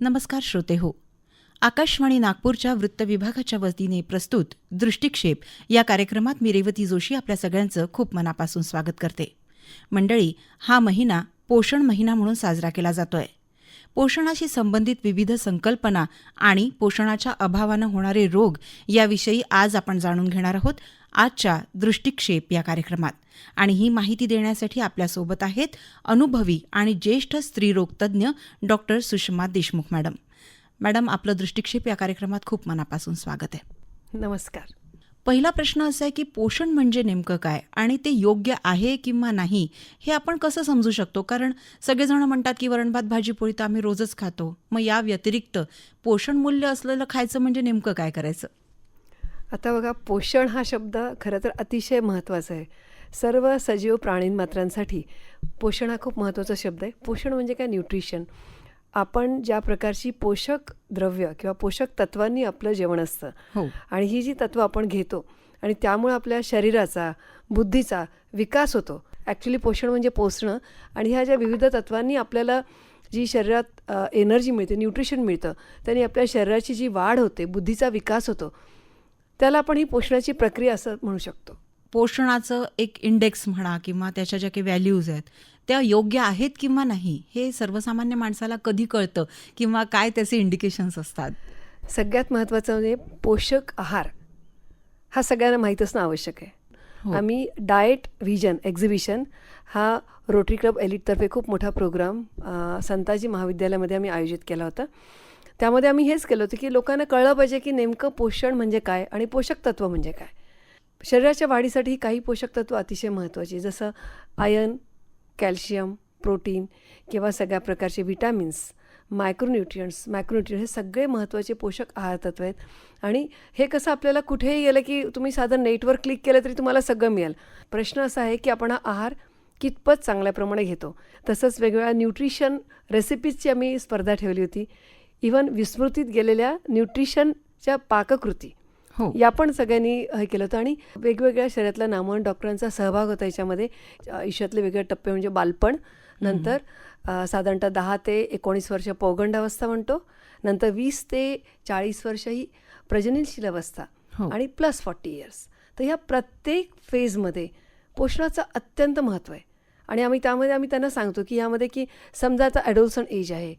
नमस्कार श्रोते हो. आकाशवाणी नागपूरच्या वृत्त विभागाच्या वतीने प्रस्तुत दृष्टिक्षेप या कार्यक्रमात मी रेवती जोशी आपल्या सगळ्यांचं खूप मनापासून स्वागत करते. मंडळी हा महिना पोषण महिना म्हणून साजरा केला जातोय. पोषणाशी संबंधित विविध संकल्पना आणि पोषणाच्या अभावानं होणारे रोग याविषयी आज आपण जाणून घेणार आहोत. आजच्या दृष्टिक्षेप या कार्यक्रमात. आणि ही माहिती देण्यासाठी आपल्यासोबत आहेत अनुभवी आणि ज्येष्ठ स्त्रीरोगतज्ञ doctor Sushma Deshmukh madam. Madam आपलं दृष्टिक्षेप या कार्यक्रमात खूप मनापासून स्वागत आहे. नमस्कार. पहिला प्रश्न असा आहे की पोषण म्हणजे नेमकं काय आणि ते योग्य आहे किंवा नाही हे आपण कसं समजू शकतो? कारण सगळेजण म्हणतात की वरणभात भाजी पोळी तर आम्ही रोजच खातो. मग या व्यतिरिक्त पोषण मूल्य असलेलं खायचं म्हणजे नेमकं काय करायचं? आता बघा पोषण हा शब्द खरं तर अतिशय महत्त्वाचा आहे. सर्व सजीव प्राणींमात्रांसाठी पोषण हा खूप महत्त्वाचा शब्द आहे. पोषण म्हणजे काय? न्यूट्रिशन. आपण ज्या प्रकारची पोषक द्रव्य किंवा पोषक तत्वांनी आपलं जेवण असतं हो. आणि ही जी तत्त्व आपण घेतो आणि त्यामुळे आपल्या शरीराचा बुद्धीचा विकास होतो. ॲक्च्युली पोषण म्हणजे पोसणं आणि ह्या ज्या विविध तत्वांनी आपल्याला जी शरीरात एनर्जी मिळते न्यूट्रिशन मिळतं त्याने आपल्या शरीराची जी वाढ होते बुद्धीचा विकास होतो त्याला आपण ही पोषणाची प्रक्रिया असं म्हणू शकतो. पोषणाचं एक इंडेक्स म्हणा किंवा त्याच्या ज्या काही व्हॅल्यूज आहेत त्या योग्य आहेत किंवा नाही हे सर्वसामान्य माणसाला कधी कळतं किंवा काय त्याचे इंडिकेशन्स असतात? सगळ्यात महत्त्वाचं म्हणजे पोषक आहार हा सगळ्यांना माहीत असणं आवश्यक आहे. हो. आम्ही डाएट व्हिजन एक्झिबिशन हा रोटरी क्लब एलिटतर्फे खूप मोठा प्रोग्राम संताजी महाविद्यालयामध्ये आम्ही आयोजित केला होता. त्यामध्ये आम्ही हेच केलं होतं की लोकांना कळलं पाहिजे की नेमकं पोषण म्हणजे काय आणि पोषक तत्व म्हणजे काय. शरीराच्या वाढीसाठी काही पोषक तत्व अतिशय महत्त्वाची जसं आयर्न कॅल्शियम प्रोटीन किंवा सगळ्या प्रकारचे विटॅमिन्स मायक्रोन्युट्रियंट्स मायक्रोन्युट्रियंट हे सगळे महत्त्वाचे पोषक आहार तत्व आहेत. आणि हे कसं आपल्याला कुठेही गेलं की तुम्ही साधं नेटवर क्लिक केलं तरी तुम्हाला सगळं मिळेल. प्रश्न असा आहे की आपण हा आहार कितपत चांगल्या प्रमाणे घेतो. तसंच वेगवेगळ्या न्यूट्रिशन रेसिपीजची आम्ही स्पर्धा ठेवली होती. इवन विस्मृतीत गेलेल्या न्यूट्रिशनच्या पाककृती. हो. या पण सगळ्यांनी हे केलं होतं आणि वेगवेगळ्या शरीरातल्या नामवंत डॉक्टरांचा सहभाग होता याच्यामध्ये. आयुष्यातले वेगळे टप्पे म्हणजे बालपण नंतर साधारणतः दहा ते एकोणीस वर्ष पौगंडावस्था म्हणतो नंतर वीस ते चाळीस वर्ष ही प्रजननशील अवस्था हो. आणि प्लस फॉर्टी इयर्स. तर ह्या प्रत्येक फेजमध्ये पोषणाचं अत्यंत महत्त्व आहे. आणि आम्ही त्यामध्ये आम्ही त्यांना सांगतो की यामध्ये की समजा आता ॲडोल्सन एज आहे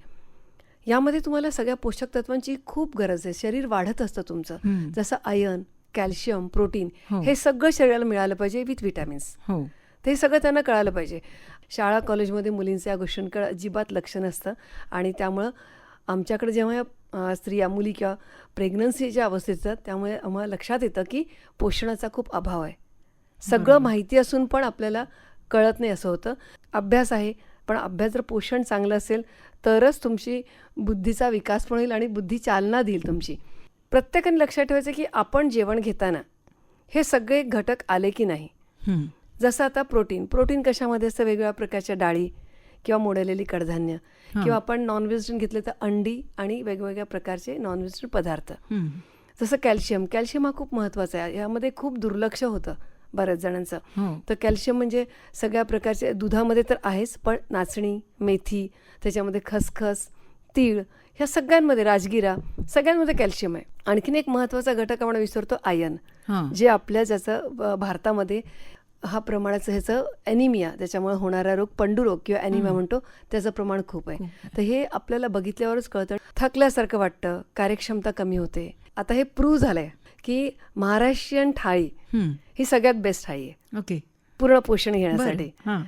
यामध्ये तुम्हाला सगळ्या पोषक तत्वांची खूप गरज आहे. शरीर वाढत असतं तुमचं. जसं आयर्न कॅल्शियम प्रोटीन हो. सगळं शरीराला मिळालं पाहिजे विथ विटॅमिन्स हो. ते सगळं त्यांना कळालं पाहिजे. शाळा कॉलेजमध्ये मुलींचं या गोष्टींकडे अजिबात लक्ष नसतं. आणि त्यामुळं आमच्याकडे जेव्हा स्त्रिया मुली किंवा प्रेग्नन्सीच्या अवस्थेत येतात त्यामुळे आम्हाला लक्षात येतं की पोषणाचा खूप अभाव आहे. सगळं माहिती असून पण आपल्याला कळत नाही असं होतं. अभ्यास आहे. पण अभ्यास जर पोषण चांगलं असेल तरच तुमची बुद्धीचा विकास पण होईल आणि बुद्धी चालना देईल तुमची प्रत्येकाने लक्षात ठेवायचं की आपण जेवण घेताना हे सगळे घटक आले की नाही. जसं आता प्रोटीन प्रोटीन कशामध्ये असतं वेगवेगळ्या प्रकारच्या डाळी किंवा मोडलेली कडधान्य. किंवा आपण नॉनव्हेजिटेरियन घेतले तर अंडी आणि वेगवेगळ्या प्रकारचे नॉनव्हेजिटेरियन पदार्थ. जसं कॅल्शियम कॅल्शियम हा खूप महत्त्वाचा आहे यामध्ये खूप दुर्लक्ष होतं बऱ्याच जणांचं. हो. तर कॅल्शियम म्हणजे सगळ्या प्रकारचे दुधामध्ये तर आहेच पण नाचणी मेथी त्याच्यामध्ये खसखस तीळ ह्या सगळ्यांमध्ये राजगिरा सगळ्यांमध्ये कॅल्शियम आहे. आणखीन एक महत्त्वाचा घटक आपण विसरतो आयन. हां. जे आपल्या ज्याचं भारतामध्ये हा प्रमाणाचं ह्याचं ॲनिमिया त्याच्यामुळे होणारा रोग पंडुरोग किंवा ॲनिमिया म्हणतो त्याचं प्रमाण खूप आहे. तर हे आपल्याला बघितल्यावरच कळतं. थकल्यासारखं वाटतं कार्यक्षमता कमी होते. आता हे प्रूव्ह झालं आहे की महाराष्ट्रीयन थाळी. ही सगळ्यात बेस्ट थाळी आहे ओके पूर्ण पोषण. घेण्यासाठी हां.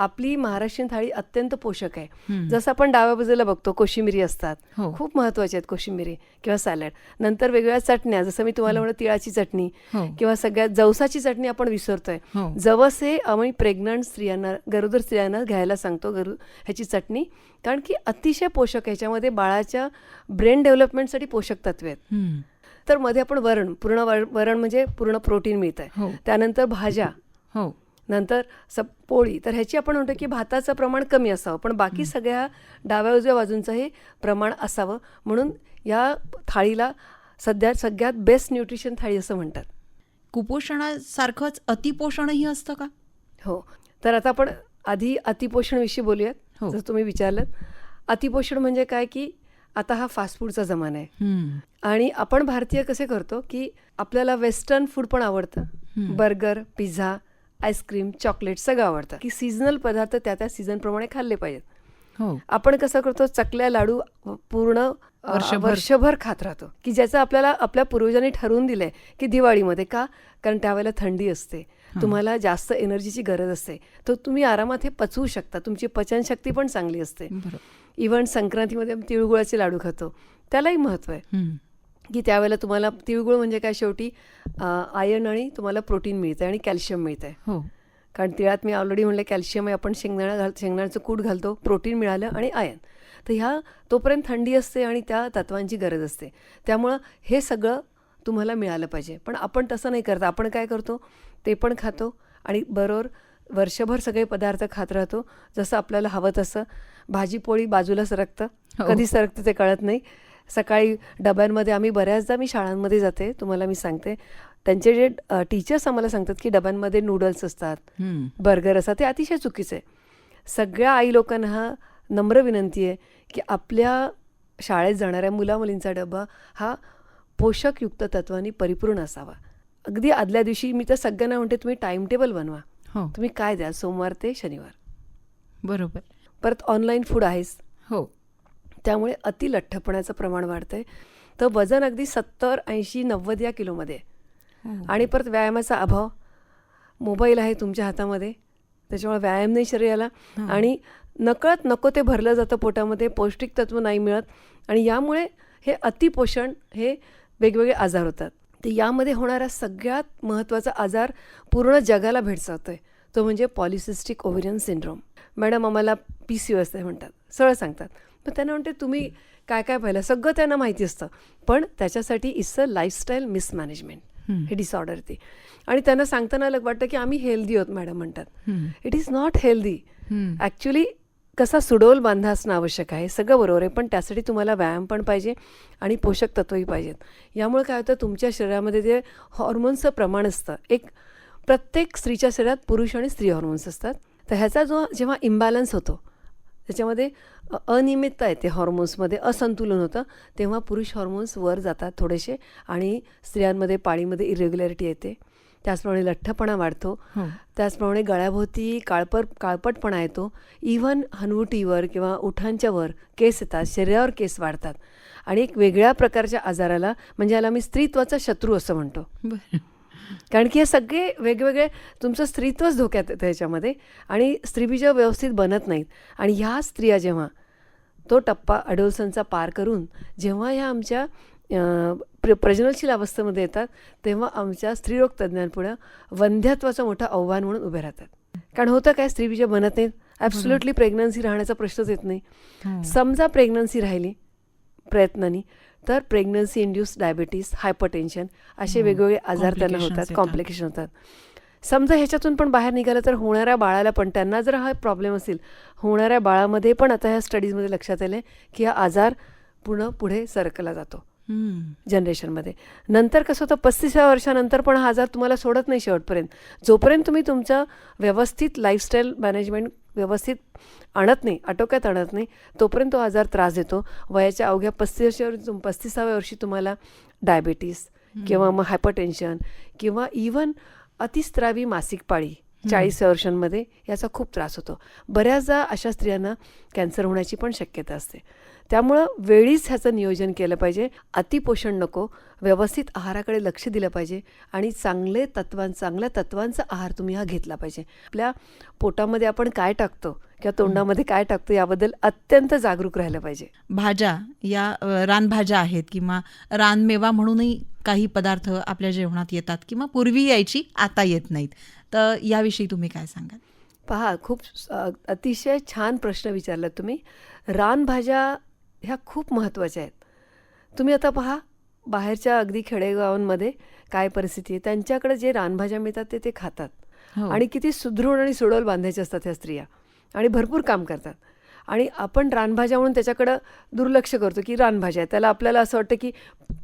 आपली महाराष्ट्रीयन थाळी अत्यंत पोषक आहे. जसं आपण डाव्या बाजूला बघतो कोशिंबिरी असतात हो. खूप महत्त्वाचे आहेत कोशिंबिरी किंवा सॅलड नंतर वेगवेगळ्या चटण्या जसं मी तुम्हाला म्हणलं तिळाची चटणी हो. किंवा सगळ्यात जवसाची चटणी आपण विसरतोय हो. जवस हे आम्ही प्रेग्नंट स्त्रियांना गरोदर स्त्रियांना घ्यायला सांगतो गरु ह्याची चटणी कारण की अतिशय पोषक आहे ह्याच्यामध्ये बाळाच्या ब्रेन डेव्हलपमेंटसाठी पोषक तत्वे आहेत. तर मध्ये आपण वरण पूर्ण वर- वरण म्हणजे पूर्ण प्रोटीन मिळत हो. आहे त्यानंतर भाज्या. हो. नंतर स पोळी. तर ह्याची आपण म्हणतो की भाताचं प्रमाण कमी असावं. पण बाकी सगळ्या डाव्या उजव्या बाजूंचं हे प्रमाण असावं. म्हणून या थाळीला सध्या सगळ्यात बेस्ट न्यूट्रिशन थाळी असं म्हणतात. कुपोषणासारखंच अतिपोषणही असतं का? हो. तर आता आपण आधी अतिपोषणविषयी बोलूयात. हो. जर तुम्ही विचारलं अतिपोषण म्हणजे काय की आता हा फास्ट फूडचा जमाना आहे. आणि आपण भारतीय कसे करतो की आपल्याला वेस्टर्न फूड पण आवडतं. बर्गर पिझ्झा आईस्क्रीम चॉकलेट सगळं आवडतं. की सीझनल पदार्थ त्या त्या सीझनप्रमाणे खाल्ले पाहिजेत. हो. आपण कसं करतो चकल्या लाडू पूर्ण. वर्षभर खात राहतो. की ज्याचं आपल्याला आपल्या पूर्वजांनी ठरवून दिलंय की दिवाळीमध्ये का? कारण त्यावेळेला थंडी असते. तुम्हाला जास्त एनर्जीची गरज असते. तर तुम्ही आरामात हे पचवू शकता. तुमची पचनशक्ती पण चांगली असते. इव्हन संक्रांतीमध्ये आम्ही तिळगुळाचे लाडू खातो. त्यालाही महत्त्व आहे. की त्यावेळेला तुम्हाला तिळगुळ म्हणजे काय शेवटी? आयर्न आणि तुम्हाला प्रोटीन मिळतं आणि कॅल्शियम मिळतं आहे हो. कारण तिळात मी ऑलरेडी म्हणले कॅल्शियम आहे. आपण शेंगदाणा घाल शेंगदाण्याचं कूट घालतो. प्रोटीन मिळालं आणि आयन तर ह्या तोपर्यंत थंडी असते आणि त्या तत्वांची गरज असते. त्यामुळं हे सगळं तुम्हाला मिळालं पाहिजे. पण आपण तसं नाही करत. आपण काय करतो? ते पण खातो आणि बरोबर वर्षभर सगळे पदार्थ खात राहतो. जसं आपल्याला हवं तसं. भाजी पोळी बाजूला सरकतं हो. कधी सरकतं ते कळत नाही. सकाळी डब्यांमध्ये आम्ही बऱ्याचदा मी शाळांमध्ये जाते. तुम्हाला मी सांगते. त्यांचे जे टीचर्स आम्हाला सांगतात की डब्यांमध्ये नूडल्स असतात. बर्गर असतात. ते अतिशय चुकीचं आहे. सगळ्या आई लोकांना हा नम्र विनंती आहे की आपल्या शाळेत जाणाऱ्या मुलामुलींचा डबा हा पोषकयुक्त तत्वांनी परिपूर्ण असावा. अगदी आदल्या दिवशी मी तर सगळ्यांना म्हणते तुम्ही टाइम टेबल बनवा. हो. तुम्ही काय द्या सोमवार ते शनिवार. बरोबर. परत ऑनलाईन फूड आहेच हो. त्यामुळे अति लठ्ठपणाचं प्रमाण वाढतंय. तर वजन अगदी सत्तर ऐंशी नव्वद या किलोमध्ये. हो. आणि परत व्यायामाचा अभाव मोबाईल आहे तुमच्या हातामध्ये. त्याच्यामुळे व्यायाम नाही शरीराला. आणि नकळत नको ते भरलं जातं पोटामध्ये पौष्टिक तत्व नाही मिळत. आणि यामुळे हे अतिपोषण हे वेगवेगळे आजार होतात. तर यामध्ये होणारा सगळ्यात महत्त्वाचा आजार पूर्ण जगाला भेडसावतो आहे तो म्हणजे पॉलिसिस्टिक ओव्हिरियन सिंड्रोम. मॅडम आम्हाला पी सी असते म्हणतात. सरळ सांगतात. मग त्यांना म्हणते तुम्ही काय काय पाहिलं? सगळं त्यांना माहिती असतं. पण त्याच्यासाठी इट्स अ लाईफस्टाईल मिसमॅनेजमेंट. हे डिसऑर्डर ते. आणि त्यांना सांगताना लग वाटतं की आम्ही हेल्दी आहोत मॅडम म्हणतात. It is not healthy. Actually कसा सुडोल बांधा असणं आवश्यक आहे? सगळं बरोबर आहे पण त्यासाठी तुम्हाला व्यायाम पण पाहिजे आणि पोषक तत्वही पाहिजेत. यामुळे काय होतं तुमच्या शरीरामध्ये जे हॉर्मोन्सचं प्रमाण असतं एक प्रत्येक स्त्रीच्या शरीरात पुरुष आणि स्त्री हॉर्मोन्स असतात. तर ह्याचा जो जेव्हा इम्बॅलन्स होतो त्याच्यामध्ये अनियमितता येते हॉर्मोन्समध्ये असंतुलन होतं तेव्हा पुरुष हॉर्मोन्स वर जातात थोडेसे आणि स्त्रियांमध्ये पाळीमध्ये इरेग्युलॅरिटी येते. त्याचप्रमाणे लठ्ठपणा वाढतो. हो. त्याचप्रमाणे गळ्याभोवती काळपर काळपटपणा येतो. इव्हन हनुवटीवर किंवा उठांच्या वर केस येतात शरीरावर केस वाढतात. आणि एक वेगळ्या प्रकारच्या आजाराला म्हणजे याला मी स्त्रीत्वाचा शत्रू असं म्हणतो. कारण की हे सगळे वेगवेगळे तुमचं स्त्रीत्वच धोक्यात येतं ह्याच्यामध्ये आणि स्त्रीबीज व्यवस्थित बनत नाहीत. आणि ह्या स्त्रिया जेव्हा तो टप्पा अडोलसनचा पार करून जेव्हा ह्या आमच्या प्र प्रजननशील अवस्थेमध्ये येतात तेव्हा आमच्या स्त्रीरोग तज्ज्ञांपुढं वंध्यत्वाचं मोठं आव्हान म्हणून उभे राहतात कारण होतं काय स्त्रीबीज बनत नाहीत ॲब्सोल्युटली प्रेग्नन्सी राहण्याचा प्रश्नच येत नाही. समजा प्रेग्नन्सी राहिली प्रयत्नांनी तर प्रेग्नन्सी इंड्यूस डायबिटीस हायपरटेन्शन असे. वेगवेगळे आजार त्यांना होतात. कॉम्प्लिकेशन होतात समजा ह्याच्यातून पण बाहेर निघालं तर होणाऱ्या बाळाला पण त्यांना जर हा प्रॉब्लेम असेल होणाऱ्या बाळामध्ये पण आता ह्या स्टडीजमध्ये लक्षात आलं की हा आजार पूर्ण पुढे सरकला जातो. जनरेशनमध्ये. नंतर कसं होतं पस्तीसाव्या वर्षानंतर पण हा आजार तुम्हाला सोडत नाही शेवटपर्यंत. जोपर्यंत तुम्ही तुमचं व्यवस्थित लाईफस्टाईल मॅनेजमेंट व्यवस्थित आणत नाही आटोक्यात आणत नाही तोपर्यंत तो आजार त्रास देतो. वयाच्या अवघ्या पस्तीस पस्तीसाव्या वर्षी तुम्हाला डायबिटीस किंवा मग हायपरटेन्शन किंवा इवन अतिस्त्रावी मासिक पाळी चाळीस वर्षांमध्ये याचा खूप त्रास होतो. बऱ्याचदा अशा स्त्रियांना कॅन्सर होण्याची पण शक्यता असते. त्यामुळं वेळीच ह्याचं नियोजन केलं पाहिजे. अतिपोषण नको. व्यवस्थित आहाराकडे लक्ष दिलं पाहिजे. आणि चांगले तत्वां चांगल्या तत्वांचा आहार तुम्ही हा घेतला पाहिजे. आपल्या पोटामध्ये आपण काय टाकतो किंवा तोंडामध्ये काय टाकतो याबद्दल अत्यंत जागरूक राहिलं पाहिजे. भाज्या या रानभाज्या आहेत किंवा रानमेवा म्हणूनही काही पदार्थ आपल्या जेवणात येतात किंवा पूर्वी यायची आता येत नाहीत. तर याविषयी तुम्ही काय सांगाल? पहा खूप अतिशय छान प्रश्न विचारलात तुम्ही. रानभाज्या ह्या खूप महत्त्वाच्या आहेत. तुम्ही आता पहा बाहेरच्या अगदी खेडेगावांमध्ये काय परिस्थिती आहे त्यांच्याकडे जे रानभाज्या मिळतात ते ते खातात. हो. आणि किती सुदृढ आणि सुडोल बांधायचे असतात ह्या स्त्रिया. आणि भरपूर काम करतात. आणि आपण रानभाज्या म्हणून त्याच्याकडं दुर्लक्ष करतो की रानभाज्या आहेत. त्याला आपल्याला असं वाटतं की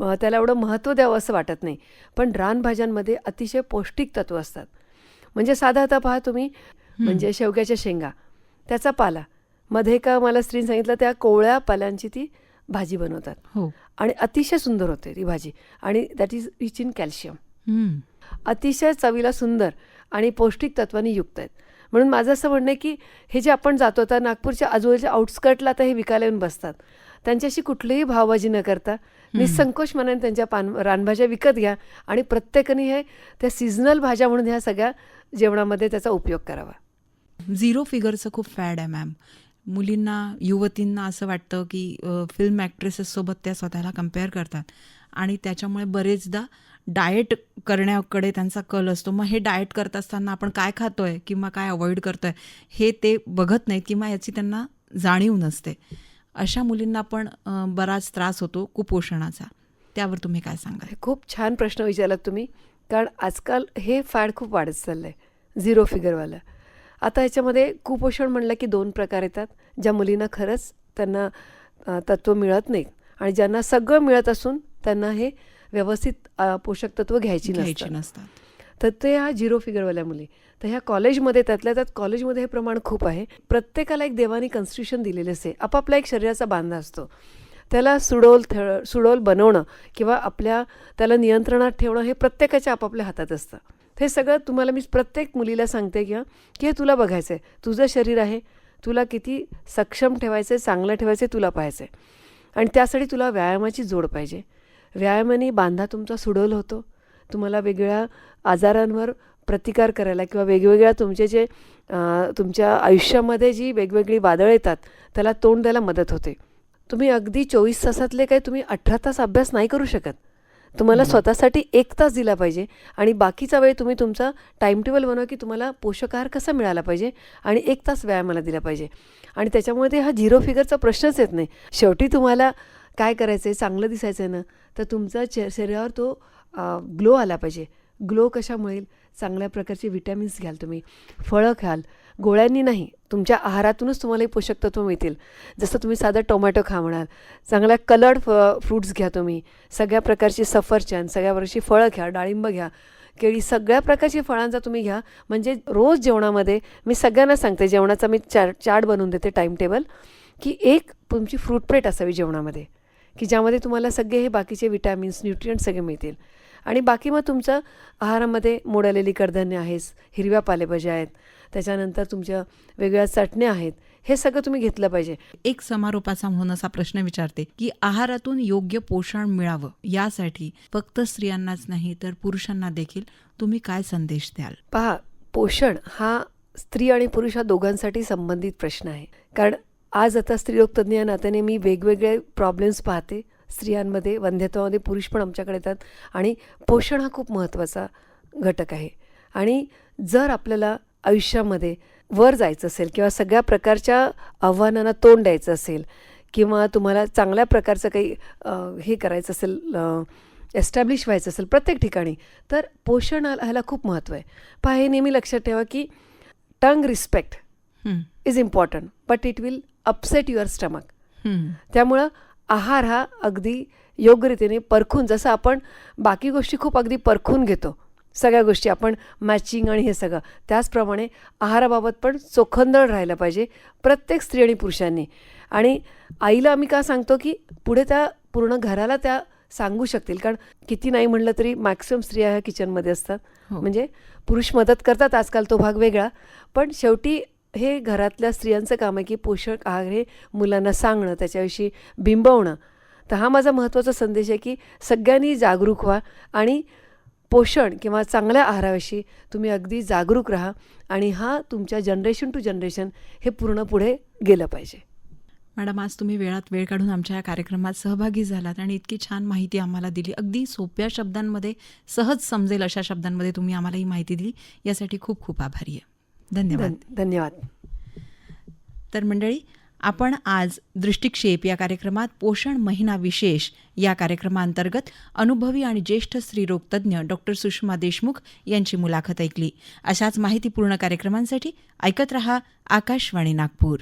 त्याला एवढं महत्त्व द्यावं असं वाटत नाही. पण रानभाज्यांमध्ये अतिशय पौष्टिक तत्व असतात. म्हणजे साधा आता पहा तुम्ही म्हणजे शेवग्याच्या शेंगा त्याचा पाला. मध्ये का मला स्त्रीने सांगितलं त्या कोवळ्या पाल्यांची ती भाजी बनवतात. हो. आणि अतिशय सुंदर होते ती भाजी. आणि that is rich in calcium. अतिशय चवीला सुंदर आणि पौष्टिक तत्वांनी युक्त आहेत. म्हणून माझं असं म्हणणं आहे की हे जे आपण जातो आता नागपूरच्या आजूबाजूच्या आउटस्कर्टला आता हे विकायला येऊन बसतात. त्यांच्याशी कुठलीही भावबाजी न करता निसंकोच मनाने त्यांच्या पान रानभाज्या विकत घ्या आणि प्रत्येकाने हे त्या सिजनल भाज्या म्हणून ह्या सगळ्या जेवणामध्ये त्याचा उपयोग करावा. झिरो फिगरचं खूप फॅड आहे मॅम मुलींना युवतींना असं वाटतं की फिल्म ॲक्ट्रेसेससोबत त्या स्वतःला कंपेअर करतात. आणि त्याच्यामुळे बरेचदा डाएट करण्याकडे त्यांचा कल असतो. मग हे डाएट करत असताना आपण काय खातोय किंवा काय अवॉइड करतोय हे ते बघत नाहीत किंवा याची त्यांना जाणीव नसते. अशा मुलींना पण बराच त्रास होतो कुपोषणाचा. त्यावर तुम्ही काय सांगाल? हे खूप छान प्रश्न विचारलात तुम्ही. कारण आजकाल हे फॅड खूप वाढत चाललं आहे झिरो फिगरवालं आता ह्याच्यामध्ये कुपोषण म्हणलं की दोन प्रकार येतात ज्या मुलींना खरंच त्यांना तत्त्व मिळत नाही आणि ज्यांना सगळं मिळत असून त्यांना हे व्यवस्थित पोषक तत्व घ्यायची नसतात. तर ते ह्या झिरो फिगरवाल्या मुली. तर ह्या कॉलेजमध्ये त्यातल्या त्यात कॉलेजमध्ये हे प्रमाण खूप आहे. प्रत्येकाला एक देवानी कन्स्टिट्यूशन दिलेलं असते. आपापला एक शरीराचा बांधा असतो. त्याला सुडोल सुडोल बनवणं किंवा आपल्या त्याला नियंत्रणात ठेवणं हे प्रत्येकाच्या आपापल्या हातात असतं. हे सगळं तुम्हाला मी प्रत्येक मुलीला सांगते किंवा की हे तुला बघायचं आहे तुझं शरीर आहे तुला किती सक्षम ठेवायचं आहे चांगलं ठेवायचं आहे तुला पाहायचं आहे आणि त्यासाठी तुला व्यायामाची जोड पाहिजे. व्यायामाने बांधा तुमचा सुडोल होतो. तुम्हाला वेगवेगळ्या आजारांवर प्रतिकार करायला किंवा वेगवेगळ्या तुमचे जे तुमच्या आयुष्यामध्ये जी वेगवेगळी वादळं येतात त्याला तोंड द्यायला मदत होते. तुम्ही अगदी चोवीस तासातले काही तुम्ही अठरा तास अभ्यास नाही करू शकत. तुम्हाला स्वतःसाठी एक तास दिला पाहिजे. आणि बाकीचा वेळ तुम्ही तुमचा टाईम टेबल बनवा की तुम्हाला पोषक आहार कसा मिळाला पाहिजे आणि एक तास व्यायामाला दिला पाहिजे. आणि त्याच्यामुळे ते हा झिरो फिगरचा प्रश्नच येत नाही. शेवटी तुम्हाला काय करायचं आहे चांगलं दिसायचं आहे ना तर तुमचा चे शरीरावर तो ग्लो आला पाहिजे. ग्लो कशामुळे? चांगल्या प्रकारचे विटॅमिन्स घ्याल तुम्ही. फळं खाल. गोळ्यांनी नाही तुमच्या आहारातूनच तुम्हाला हे पोषक तत्व मिळतील. जसं तुम्ही साधं टोमॅटो खा म्हणाल चांगल्या कलर्ड फ फ्रूट्स घ्या तुम्ही सगळ्या प्रकारची सफरचंद सगळ्या प्रकारची फळं घ्या डाळिंब घ्या केळी सगळ्या प्रकारची फळांचा तुम्ही घ्या. म्हणजे रोज जेवणामध्ये मी सगळ्यांना सांगते जेवणाचा मी चार चार्ट बनवून देते टाईम टेबल की एक तुमची फ्रूट प्लेट असावी जेवणामध्ये की ज्यामध्ये तुम्हाला सगळे हे बाकीचे विटॅमिन्स न्यूट्रियंट सगळे मिळतील. आणि बाकी मग तुमचं आहारामध्ये मोड आलेली कडधान्य आहेस हिरव्या पालेभाज्या आहेत. त्याच्यानंतर तुमच्या वेगवेगळ्या चटण्या आहेत. हे सगळं तुम्ही घेतलं पाहिजे. एक समारोपाचा म्हणून असा प्रश्न विचारते की आहारातून योग्य पोषण मिळावं यासाठी फक्त स्त्रियांनाच नाही तर पुरुषांना देखील तुम्ही काय संदेश द्याल? पहा पोषण हा स्त्री आणि पुरुष हा दोघांसाठी संबंधित प्रश्न आहे. कारण आज आता स्त्रीरोग तज्ज्ञ या नात्याने मी वेगवेगळे प्रॉब्लेम्स पाहते. स्त्रियांमध्ये वंध्यत्वामध्ये पुरुष पण आमच्याकडे येतात. आणि पोषण हा खूप महत्त्वाचा घटक आहे. आणि जर आपल्याला आयुष्यामध्ये वर जायचं असेल किंवा सगळ्या प्रकारच्या आव्हानांना तोंड द्यायचं असेल किंवा तुम्हाला चांगल्या प्रकारचं काही हे करायचं असेल एस्टॅब्लिश व्हायचं असेल प्रत्येक ठिकाणी तर पोषण ह्याला खूप महत्त्व आहे. पहा हे नेहमी लक्षात ठेवा की tongue respect is important but it will upset your stomach त्यामुळं आहार हा अगदी योग्य रीतीने परखून जसं आपण बाकी गोष्टी खूप अगदी परखून घेतो सगळ्या गोष्टी आपण मॅचिंग आणि हे सगळं. त्याचप्रमाणे आहाराबाबत पण चोखंदळ राहायला पाहिजे प्रत्येक स्त्री आणि पुरुषांनी. आणि आईला आम्ही का सांगतो की पुढे त्या पूर्ण घराला त्या सांगू शकतील कारण किती नाही म्हणलं तरी मॅक्सिमम स्त्रिया ह्या किचनमध्ये असतात. हो. म्हणजे पुरुष मदत करतात आजकाल तो भाग वेगळा. पण शेवटी हे घरातल्या स्त्रियांचं काम आहे की पोषक आहार हे मुलांना सांगणं त्याच्याविषयी बिंबवणं. तर हा माझा महत्त्वाचा संदेश आहे की सगळ्यांनी जागरूक व्हा आणि पोषण किंवा चांगल्या आहाराविषयी तुम्ही अगदी जागरूक राहा आणि हा तुमच्या जनरेशन टू जनरेशन हे पूर्ण पुढे गेलं पाहिजे. मॅडम आज तुम्ही वेळात वेळ काढून आमच्या या कार्यक्रमात सहभागी झालात आणि इतकी छान माहिती आम्हाला दिली. अगदी सोप्या शब्दांमध्ये सहज समजेल अशा शब्दांमध्ये तुम्ही आम्हाला ही माहिती दिली. यासाठी खूप खूप आभारी आहे. धन्यवाद. धन धन्यवाद. तर मंडळी आपण आज दृष्टिक्षेप या कार्यक्रमात पोषण महिना विशेष या कार्यक्रमांतर्गत अनुभवी आणि ज्येष्ठ स्त्रीरोग तज्ज्ञ डॉक्टर सुषमा देशमुख यांची मुलाखत ऐकली. अशाच माहितीपूर्ण कार्यक्रमांसाठी ऐकत रहा आकाशवाणी नागपूर.